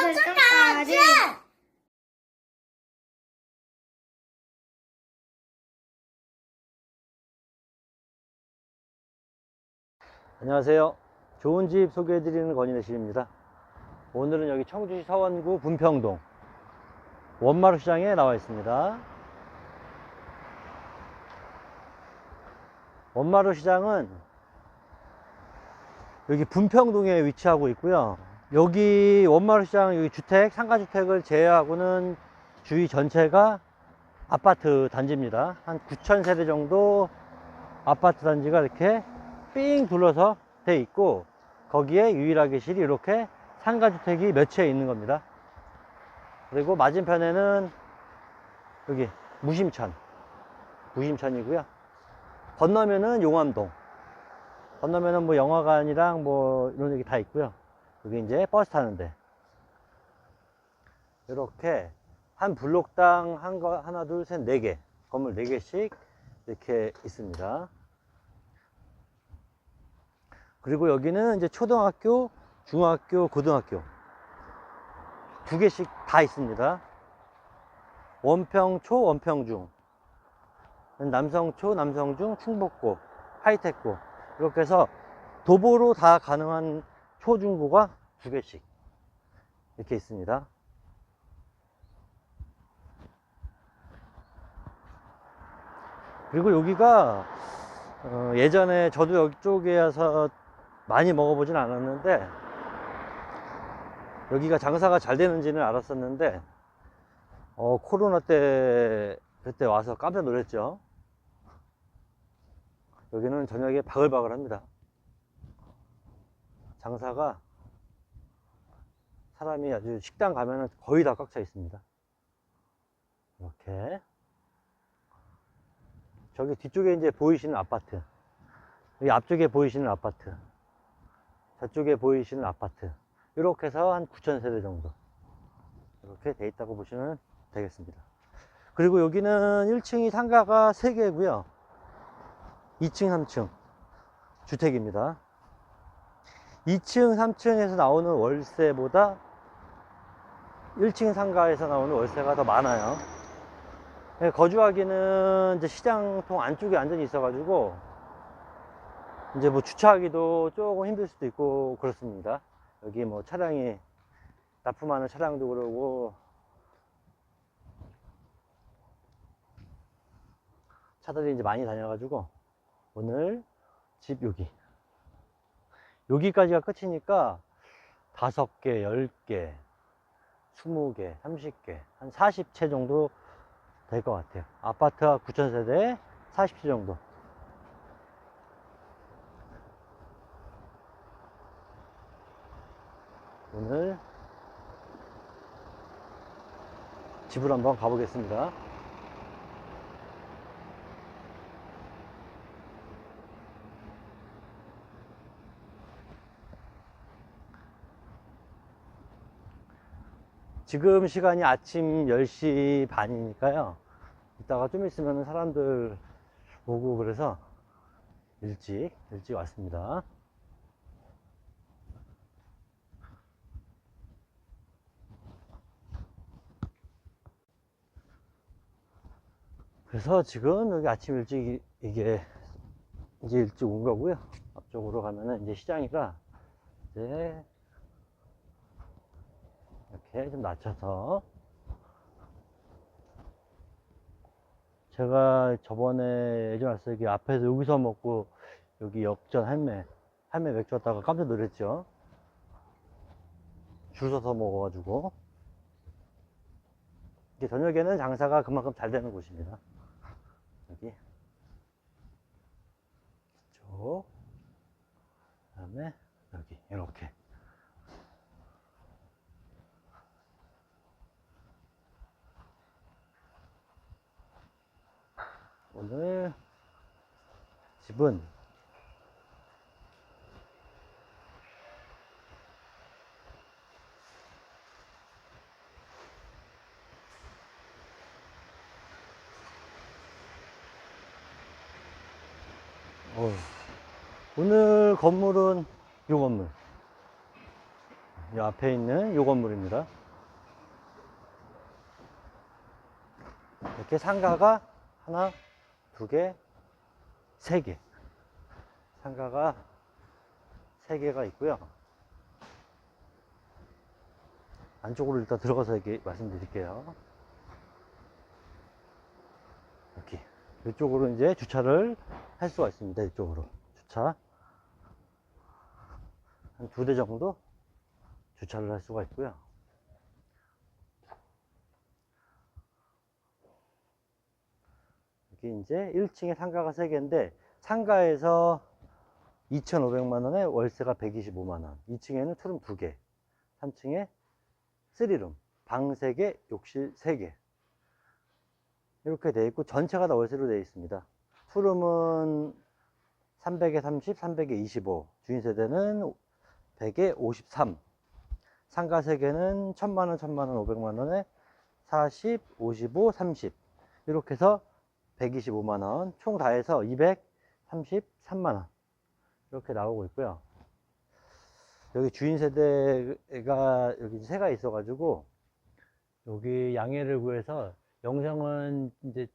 설정까지. 안녕하세요. 좋은 집 소개해드리는 건인의실입니다. 오늘은 여기 청주시 서원구 분평동 원마루 시장에 나와 있습니다. 원마루 시장은 여기 분평동에 위치하고 있고요. 여기 원마루 시장 여기 주택, 상가주택을 제외하고는 주위 전체가 아파트 단지입니다. 한 9천 세대 정도 아파트 단지가 이렇게 삥 둘러서 돼 있고 거기에 유일하게 실이 이렇게 상가주택이 몇 채 있는 겁니다. 그리고 맞은편에는 여기 무심천 무심천이고요. 건너면은 용암동 건너면은 뭐 영화관이랑 뭐 이런 얘기 다 있고요. 여기 이제 버스 타는데 이렇게 한 블록당 한 거, 하나, 둘, 셋, 네 개. 건물 네 개씩 이렇게 있습니다. 그리고 여기는 이제 초등학교, 중학교, 고등학교 두 개씩 다 있습니다. 원평초, 원평중, 남성초, 남성중, 충북고, 하이테크 이렇게 해서 도보로 다 가능한 초중고가 두 개씩 이렇게 있습니다. 그리고 여기가 어, 예전에 저도 이쪽에 와서 많이 먹어보진 않았는데 여기가 장사가 잘 되는지는 알았었는데 어, 코로나 때 그때 와서 깜짝 놀랐죠 여기는 저녁에 바글바글 합니다 장사가 사람이 아주 식당 가면은 거의 다 꽉 차 있습니다. 이렇게. 저기 뒤쪽에 이제 보이시는 아파트. 여기 앞쪽에 보이시는 아파트. 저쪽에 보이시는 아파트. 이렇게 해서 한 9천 세대 정도. 이렇게 돼 있다고 보시면 되겠습니다. 그리고 여기는 1층이 상가가 3개고요. 2층 3층 주택입니다. 2층 3층에서 나오는 월세보다 1층 상가에서 나오는 월세가 더 많아요. 네, 거주하기는 이제 시장통 안쪽에 완전히 있어가지고 이제 뭐 주차하기도 조금 힘들 수도 있고 그렇습니다. 여기 뭐 차량이 납품하는 차량도 그러고. 차들이 이제 많이 다녀가지고 오늘 집 여기. 여기까지가 끝이니까 다섯 개, 열 개, 스무 개, 삼십 개, 한 40채 정도 될 것 같아요. 아파트가 9천세대 40채 정도. 오늘 집을 한번 가보겠습니다. 지금 시간이 아침 10시 반이니까요. 이따가 좀 있으면 사람들 오고 그래서 일찍, 일찍 왔습니다. 그래서 지금 여기 아침 일찍 이게 이제 일찍 온 거고요. 앞쪽으로 가면은 이제 시장이라 이제 이렇게 좀 낮춰서. 제가 저번에 예전 왔을 때 앞에서 여기서 먹고 여기 역전 할매 할매 맥주 왔다가 깜짝 놀랐죠. 줄 서서 먹어가지고. 이제 저녁에는 장사가 그만큼 잘 되는 곳입니다. 여기. 이쪽. 그 다음에 여기. 이렇게 오늘 집은 오늘 건물은 이 건물 이 앞에 있는 요 건물입니다. 이렇게 상가가 하나, 두 개, 세 개. 상가가 세 개가 있고요. 안쪽으로 일단 들어가서 이렇게 말씀드릴게요. 여기. 이쪽으로 이제 주차를 할 수가 있습니다. 이쪽으로. 주차. 한 두 대 정도 주차를 할 수가 있고요. 여기 이제 1층에 상가가 3개인데 상가에서 2,500만 원에 월세가 125만 원. 2층에는 투룸 2개. 3층에 3룸. 방 3개, 욕실 3개. 이렇게 되어 있고 전체가 다 월세로 되어 있습니다. 투룸은 300에 30, 300에 25. 주인 세대는 100에 53. 상가 3개는 1000만 원, 1000만 원, 500만 원에 40, 55, 30. 이렇게 해서 125만원. 총 다 해서 233만원. 이렇게 나오고 있고요. 여기 주인 세대가 여기 새가 있어 가지고 여기 양해를 구해서 영상은 이제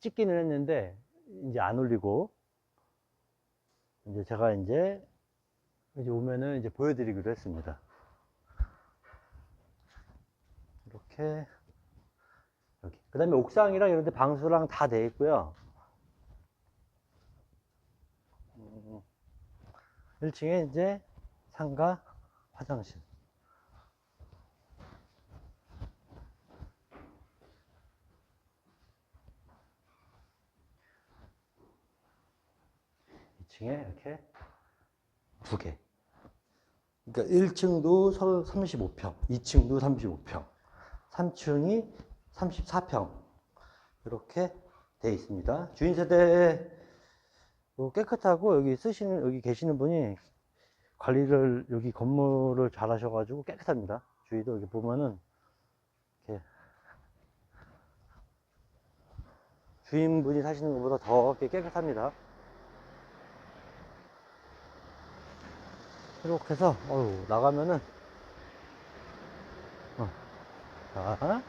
찍기는 했는데 이제 안 올리고 이제 제가 이제 이제 오면은 이제 보여드리기로 했습니다. 이렇게 여기 그 다음에 옥상이랑 이런 데 방수랑 다 돼 있고요. 음, 1층에 이제 상가 화장실. 이층에 이렇게 두 개. 그러니까 1층도 35평, 2층도 35평, 3층이 34평. 이렇게 돼 있습니다. 주인 세대 뭐 깨끗하고 여기 쓰시는 여기 계시는 분이 관리를 여기 건물을 잘 하셔가지고 깨끗합니다. 주위도 여기 보면은 이렇게 주인분이 사시는 것보다 더 깨끗합니다. 이렇게 해서 어휴, 나가면은 어, 자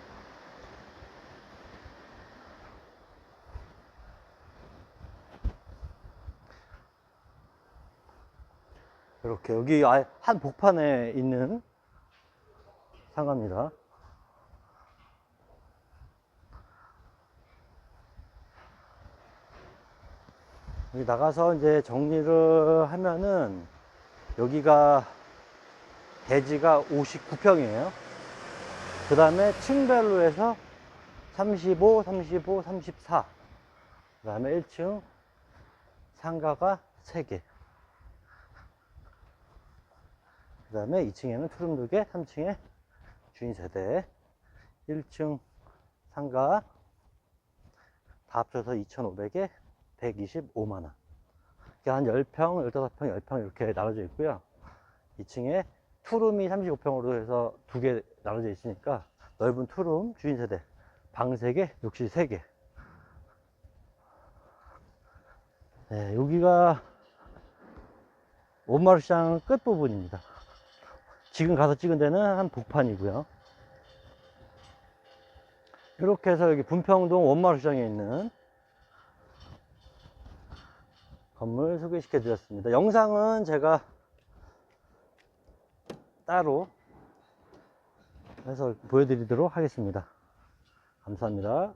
이렇게 여기 아예 한 복판에 있는 상가입니다. 여기 나가서 이제 정리를 하면은 여기가 대지가 59평이에요. 그 다음에 층별로 해서 35, 35, 34. 그 다음에 1층 상가가 3개. 그 다음에 2층에는 투룸 2개, 3층에 주인 세대, 1층 상가 다 합쳐서 2,500에 125만원. 한 10평, 15평, 10평 이렇게 나눠져 있고요. 2층에 투룸이 35평으로 해서 두 개 나눠져 있으니까 넓은 투룸, 주인 세대, 방 3개, 욕실 3개. 네, 여기가 온마루 시장 끝부분입니다. 지금 가서 찍은 데는 한 복판이고요. 이렇게 해서 여기 분평동 원마루시장에 있는 건물 소개시켜 드렸습니다. 영상은 제가 따로 해서 보여드리도록 하겠습니다. 감사합니다.